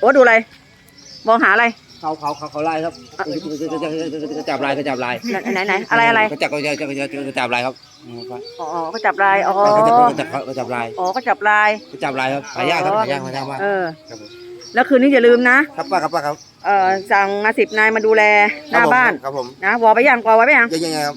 โอ้ดูอะไร มองหาอะไร เขาเขาเขาเขาไล่ครับจับลายกระจับลายไหนไหนอะไรอะไรกระจับกระจับกระจับลายครับอ๋อก็จับลายอ๋อกระจับลายอ๋อก็จับลายเขะจับลายครับหายากครับหายากหายากมากเออแล้วคืนนี้อย่าลืมนะครับป้าครับป้าครับเออสั่งมาสิบนายมาดูแลหน้าบ้านครับผมนะวอไปยังวอไว้ไปยังยังไงครับ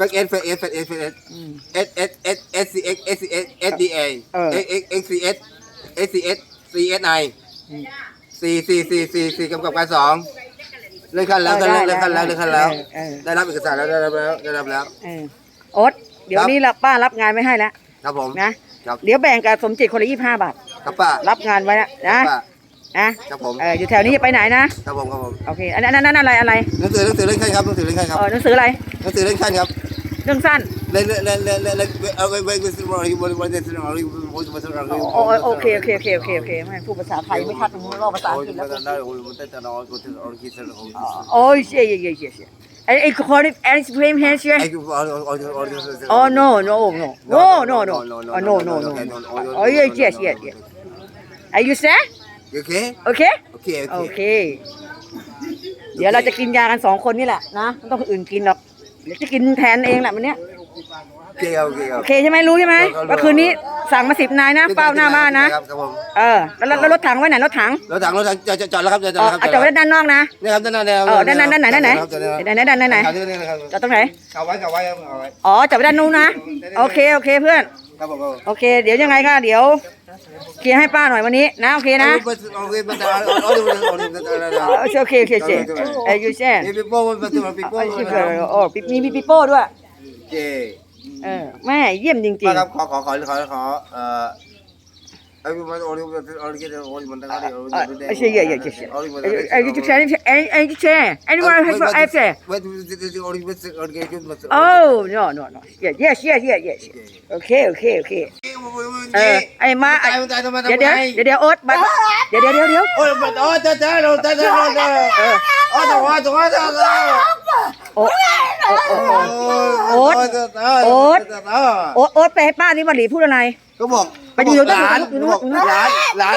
เฟกเอสเฟกเอสเฟกเอสเฟกเอสเอสเอสเอสเอสซีเอสเอสซีเอสเอสดีเอเออ เอ็เอ็ซีเอสเอสซีเอสซีเอสไอซีซีซีซีซีกำกับการสองเลื่อนขั้นแล้วเลื่อนขั้นแล้วเลื่อนขั้นแล้วได้รับเอกสารแล้วได้รับแล้วได้รับแล้วโอ๊ตเดี๋ยวนี้ละป้ารับงานไม่ให้แล้วครับผม นะ ครับ เดี๋ยวแบ่งกับสมจิตคนละยี่ห้าบาท ครับป้ารับงานไว้แล้วนะนะครับผม เอออยู่แถวนี้อย่าไปไหนนะ ครับผม ครับผม โอเค อันนั้นอันนั้นอะไรอะไร หนังสือหนังสือเล่นขั้นครับ หนังสือเล่นขั้นครับหนังสืออะไร หนังสือเล่นขั้นครับ จังสั้น like like like like like like like like like this one he was was this one he was was โอ้โอเคโอเคโอเคโอเคโอเคไม่พูดภาษาไทยไม่ทัดมึงรอภาษาอังกฤษแล้ว oh yeah yeah yeah yeah yeah and it called it and it's blame hands yeah oh no no no no no no oh, no no no oh yeah yes yes yes are you set okay okay okay okay เดี๋ยวเราจะกินยากันสองคนนี่แหละนะไม่ต้องคนอื่นกินหรอก เดี๋ยวจะกินแทนเองแหละวันเนี้ยเกี่ยวเกี่ยโอเคใช่ไหมรู้ใช่ไหมรู้ว่าคืนนี้สั่งมาสิบนายนะเฝ้าหน้าบ้านนะเออแล้วรถถังไว้ไหนรถถังรถถังรถถังจะจจอดแล้วครับจอดแล้วครับจอดไว้ด้านนอกนะนี่ครับด้านหน้าแนวเออด้านนั้นด้านไหนด้านไหนด้านไหนด้านไหนด้านไหนจอดตรงไหน เอาไว้เอาไว้เอาไว้ อ๋อจอดไว้ด้านนู้นนะโอเคโอเคเพื่อน ครับผมโอเค เดี๋ยวยังไงก็เดี๋ยวเคลียร์ให้ป้าหน่อยวันนี้นะโอเคนะ เอเอโอเคโอเคโอเคเออยยูเช่นนี่ปิโป้มัเป็นตัปิโป้มัโอ้ปิ๊มีมีปโป้ด้วย เจเออแม่เยี่ยมจริงๆครับขอขอขอขอขอเอ่อ Oh, no, no, no. Yes, yes, yes, yes, yes. Okay, okay, okay. เออไอ้มาเดี๋ยวเดี๋ยวเดี๋ยวโอ๊ตมา เดี๋ยวเดี๋ยวเดี๋ยวเดี๋ยวโอ้ยโอ้ยเจ๊เจ๊เราเจ๊เจ๊เราเจ๊โอ้ยตัวตัวตัวตัวโอ๊ตโอ๊ตโอ๊ตโอ๊ตโอ๊ตไปให้ป้านี่มาหลีพูดอะไร ก็บอกไปอยู่ตรงนั้นบอกหลานหลาน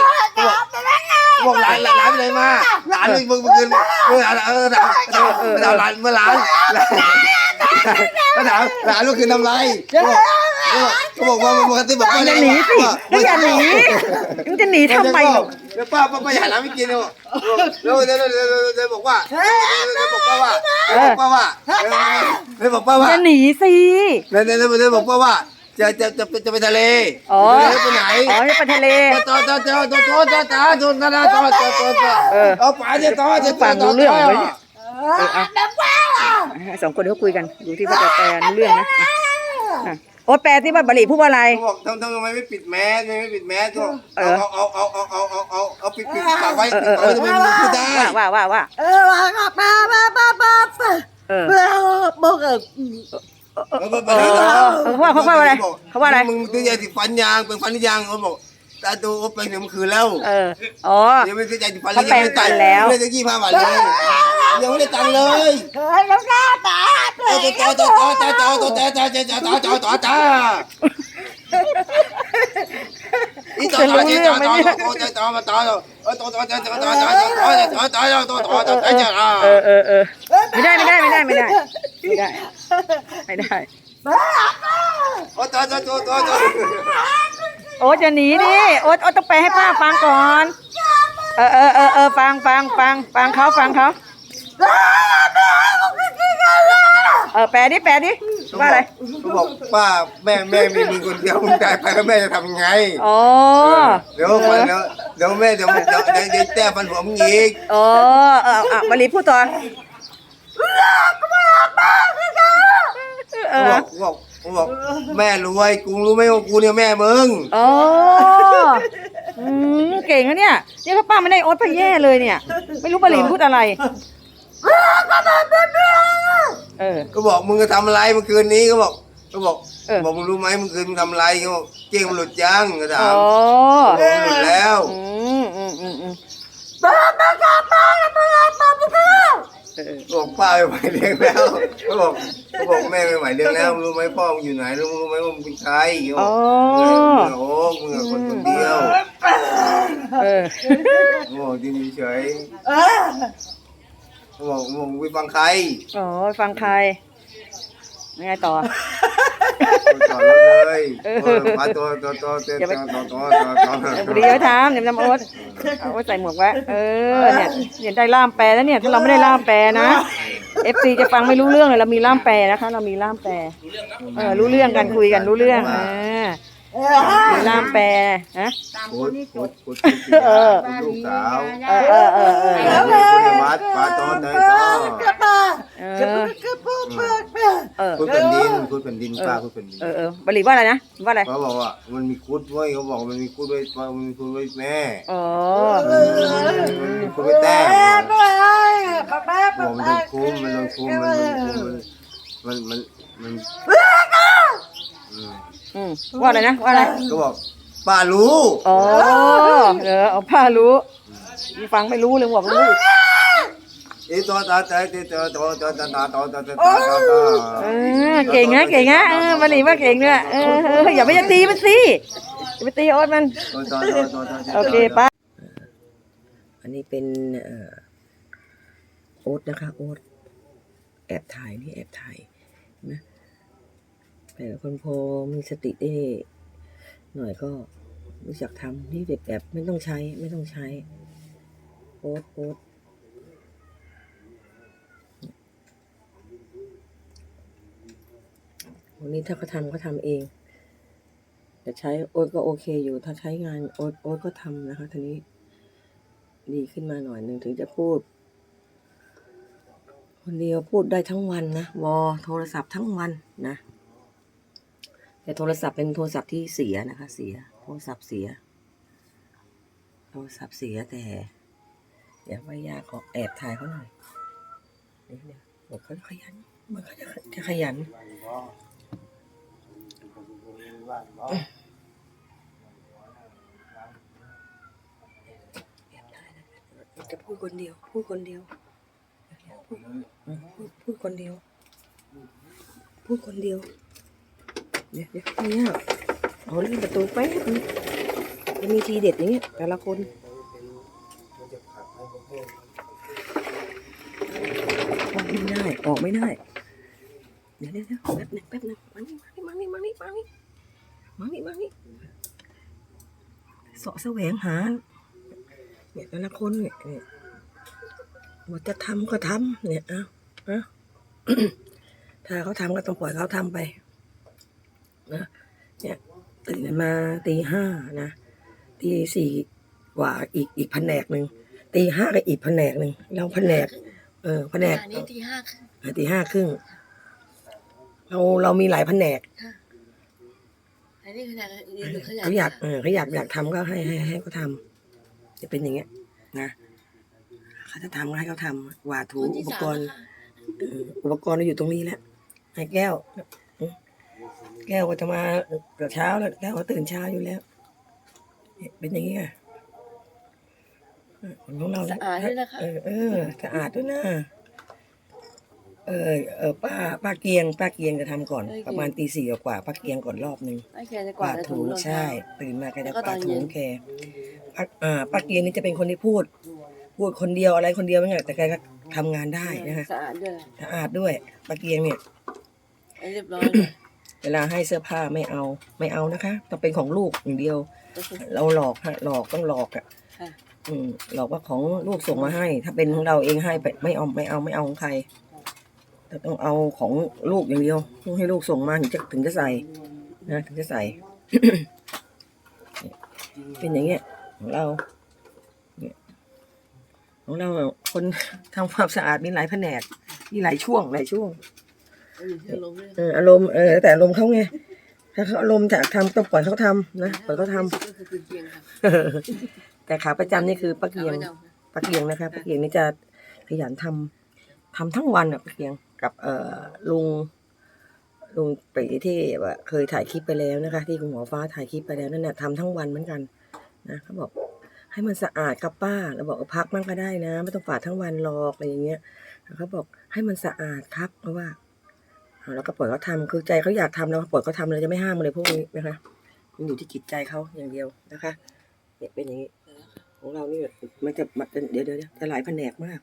บอกหลานหลานไปไหนมาหลานมึงมึงมึงเมื่อหลานเออหลานเมื่อหลานเมื่อหลานหลานหลานเมื่อคืนทำไร เขาบอกว่ามันปกติแบบป้าอย่าหนีสิก็อย่าหนีมันจะหนีทำไมเดี๋ยวป้าป้าไปหาน้ำกินเนาะแล้วแล้วแล้วบอกว่าแล้วบอกป้าว่าแล้บอกป้าว่าแล้วบอกป้าว่าจะหนีสิเล้วแล้วแล้วบอกป้าว่าจะจะจะจะไปทะเลโอ้อไปไหน อ๋อจะไปทะเลต่อต่อต่อต่อต่อต่อต่อต่อต่อต่อต่อต่อต่อเออเอาป่าจวต่อจะต่อต่อเรื่องเลยเนี่ยสองคนเขาคุยกัน ดูที่ว่าจะแปลเรื่องนะ โอ้แปลที่ว่าบริพูดว่าอะไร เขาบอกทำทำทำไมไม่ปิดแมสไมไม่ปิดแมสก็เอเอาเอาเอาเอาเอาเอาเอาเอาปิดปิดปากไว้ปิดปากไว้ไมมัดได้ว่าว่าว่า เออว่าก็มามามามาเออ เพื่อบอกเออเออเออเออเออเขาว่าเขาว่าอะไรเขาว่าอะไร มึงมึงซื้อยาสีฟันยางเป็นฟันหรือยังเขาบอกตาดูโอ้ไปถึงเมื่อคืนแล้วเออ อ๋อ ยังไม่ซื้อยาสีฟันเลยยังไม่ได้ตังเขาแปลงฟันแล้ว ไม่ได้ยี่ห้าบาทเลยยังไม่ได้ตังเลย เคยแล้วหน้าตาย เออเออเออไม่ได้ไม่ได้ไม่ได้ไม่ได้ไม่ได้ไม่ได้ โอ๊ตจะหนีดิโอ๊ตโอ๊ตต้องไปให้ป้าฟังก่อน เออเออเออเออฟังฟังฟังฟังเขาฟังเขา เออแปลดิแปลดิว่าอะไรเขาบอกป้าแม่แม่มีมึงคนเดียวมึงตายไปแล้วแม่จะทำยังไงอ๋อเดี๋ยวมันเดี๋ยวเดี๋ยวแม่เดี๋ยวเดี๋ยวเดี๋ยวเดี๋ยวแต้ฟันหัวมึงอีกอ๋อเอออะมารีพูดต่อเอกูอบอกกูบอกกูบอกแม่รวยกูรู้ไหมว่ากูเนี่ยแม่มึงอ๋ออืมเก่งนะเนี่ยเนี่ยถ้าป้าไม่ได้โอ๊ตไปแย่เลยเนี่ย ไม่รู้มารีพูดอะไรก็มาเป็นแม่ เออ ก็บอกมึงจะทำอะไรเมื่อคืนนี้ก็บอก ก็บอกเออ บอกมึงรู้ไหมเมื่อคืนมึงทำอะไรก็บอกเก้งมันหลุดยังก็ถาอ๋มอบอกมันหลุดแล้วอืมอืมอืมอืมป้าป้าป้าป้าป้าป้าป้าเออบอกป้าไม่ไหวเลี้ยงแล้วก็บอกก็บอกแม่ไม่ไหวเลี้ยงแล้วมึงรู้ไหมพ่อมึงอยู่ไหนแล้วมึงรู้ไหมว่ามึงเป็นใครก็บอ๋ออกมึงอะโอ้มึงอะคนคนเดียวเออก็บอกดินเฉย เออ ก็บอกมึงไปฟังใครอ๋อฟังใครยังไงต่อต่อรถเลยเออ เออมาตัวตัวตัวตัวอย่าไปตัวตัวตัวตัวเดี๋ยวบุรีเอาทำเดี๋ยวน้ำโอ๊ตเอาไว้ใส่หมวกไว้เออเนี่ยเห็นได้ล่ามแปลแล้วเนี่ยถ้าเราไม่ได้ล่ามแปลนะ FC จะฟังไม่รู้เรื่องเลยเรามีล่ามแปลนะคะ เรามีล่ามแปลเออรู้เรื่องกันคุยกันรู้เรื่องเออเออมีล่ามแปลฮะพูดพูดพูดเออลูกสาวเออเออเออเออ แล้วพูดในวั ดปาตอนเดินต่อป้าเอป้าอป้าป้าป้าเออพูดแผ่นดินพูดแผ่นดินป้าพูดแผ่นดินเออเออบริว่าอะไรนะว่าอะไรเขาบอกว่ามันมีคุดไว้เขาบอกมันมีคุดไว้มันมีคุดไว้แม่อ๋อมันมีคุดไว้แต้ป้าป้าป้าบอกมันโดนคุ้มมันโดนคุ้มมันโดนคุ้มมันมันมันอืมอืมว่าอะไรนะว่าอะไรก็บอกป้ารู้ อ๋อ เออเอาผ้ารู้ ฟังไม่รู้เลยบอกรู้เอ้ตัวตาตาตัวตัวตัวตัวตาตัวตัวตัวตัวตัวเออเก่งนะเก่งนะเออบริว่าเก่งด้วยเออเอออย่าไปจะตีมันสิอย่าไปตีโอ๊ตมันโอเคป้าอันนี้เป็นโอ๊ตนะคะโอ๊ตแอบถ่ายนี่แอบถ่ายนะแต่คนพอมีสติได้หน่อยก็รู้จักทำนี่เด็กแบบไม่ต้องใช้ไม่ต้องใช้โอ๊ตโอ๊ต วันนี้ถ้าเขาทำเขาทำเองแต่ใช้โอ๊ตก็โอเคอยู่ ถ้าใช้งานโอ๊ตโอ๊ตก็ทำนะคะทีนี้ ดีขึ้นมาหน่อยหนึ่งถึงจะพูด คนเดียวพูดได้ทั้งวันนะวอโทรศัพท์ทั้งวันนะแต่โทรศัพท์เป็นโทรศัพท์ที่เสียนะคะ เสีย โทรศัพท์เสีย โทรศัพท์เสียแต่ เดี๋ยวว่ายาขอแอบถ่ายเขาหน่อยเดี๋ยวเดี๋ยวบอกเขาขยันมันเขาจะจะขยัน จะพูดคนเดียว พูดคนเดียว พูดพูดคนเดียว พูดคนเดียว เดี๋ยวเดี๋ยวเนี่ยเอาเรื่องประตูแป๊บนึงจะมีทีเด็ดอย่างเงี้ยแต่ละคนออกไม่ได้ ออกไม่ได้ เดี๋ยวเดี๋ยวเดี๋ยแป๊บหนึงแป๊บหนึงมานี่มานี่มานี่มานี่มานี่ มานี่เสาะแสวงหา เนี่ยแต่ละคนเนี่ยเนี่ยว่าจะทำก็ทำเนี่ยเอาเอาถ้าเขาทำก็ต้องปล่อยเขาทำไปนะเนี่ยตื่นมาตีห้านะตีสี่กว่าอีกอีกแผนกหนึ่งตีห้าก็อีกแผนกหนึ่งแล้วแผนก เออแผนกอันนี้ที่ห้าครึ่งเออตีห้าครึ่งเราเรามีหลายแผนก อันนี้ขนาดยืนอยู่ขนาดเขาอยากเออเขาอยากอยากทำก็ให้ให้ให้เขาทำจะเป็นอย่างเงี้ยนะเขาจะทำก็ให้เขาทำหวาดถูคนอุที่ปสามกรณ์นะคะเอออุปกรณ์เราอยู่ตรงนี้แล้วไอ้แก้วอืมแก้วก็จะมาเกือบเช้าแล้ว แก้วก็ตื่นเช้าอยู่แล้วเนี่ยเป็นอย่างนี้ไงเออของเราสะอาดด้วยนะคะ เออเออสะอาดด้วยนะ เออเออป้าป้าเกียง ป้าเกียงจะทำก่อนประมาณตีสี่กว่าป้าเกียงก่อนรอบนึงไอ้แค่จะกกวาวาดดถูถูรองใช่เท้าตื่นมาก็แล้จะวก็กวาดตอนถูเย็นแกป้าอ่าป้าเกียงนี่จะเป็นคนที่พูด พูดคนเดียวอะไรคนเดียวไม่ไงแต่แกก็ทำงานได้นะฮะสะอาดด้วยสะอาดด้วยป้าเกียงเนี่ยไอ้เรียบร้อยเลยเวลาให้เสื้อผ้าไม่เอาไม่เอานะคะต้องเป็นของลูกอย่างเดียว เราหลอกฮะหลอกต้องหลอกอะ ค่ะอืมหลอกว่าของลูกส่งมาให้ ถ้าเป็นของเราเองให้ไปไม่เอาไม่เอาไม่เอาของใคร แต่ต้องเอาของลูกอย่างเดียวต้องให้ลูกส่งมาถึงจะถึงจะใส่นะถึงจะใส่ เป็นอย่างเงี้ยของเราเนี่ยของเราอะคนทำความสะอาดมีหลายแผนกมีหลายช่วงหลายช่วงอยู่ที่ลมด้วยเอออารมณ์เออแต่อารมณ์เขาไงถ้าเขาอารมณ์จะทำต้องปล่อยเขาทำนะปล่อยเขาทก็คือคุณเกียงค่ะำแต่ขาประจำนี่คือป้าเกียงไม่อาป้าเกียงนะคะป้าเกียงนี่จะขยันท ทำทั้งวันอะพี่เกียงกับเอ่อลุงลุงปีที่ว่าเคยถ่ายคลิปไปแล้วนะคะ ที่คุณหมอฟ้าถ่ายคลิปไปแล้วนั่นน่ะทำทั้งวันเหมือนกันนะเขาบอกให้มันสะอาดครับป้าเราบอกพักมั่งก็ได้นะ ไม่ต้องฝาดทั้งวันหรอกอะไรอย่างเงี้ยเขาบอกให้มันสะอาดครับ เพราะว่าเอาแล้วก็ปล่อยเขาทำคือใจเขาอยากทำแล้วปล่อยเขาทำเลยจะไม่ห้ามเลยพวกนี้นะคะมันอยู่ที่จิตใจเขาอย่างเดียวนะคะเนี่ยเป็นอย่างนี้ของเรานี่มันจะมันจะเดี๋ยวเดี๋ยวจะหลายแผนกมาก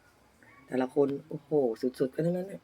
แต่ละคน โอ้โห สุดๆกันทั้งนั้นเนี่ย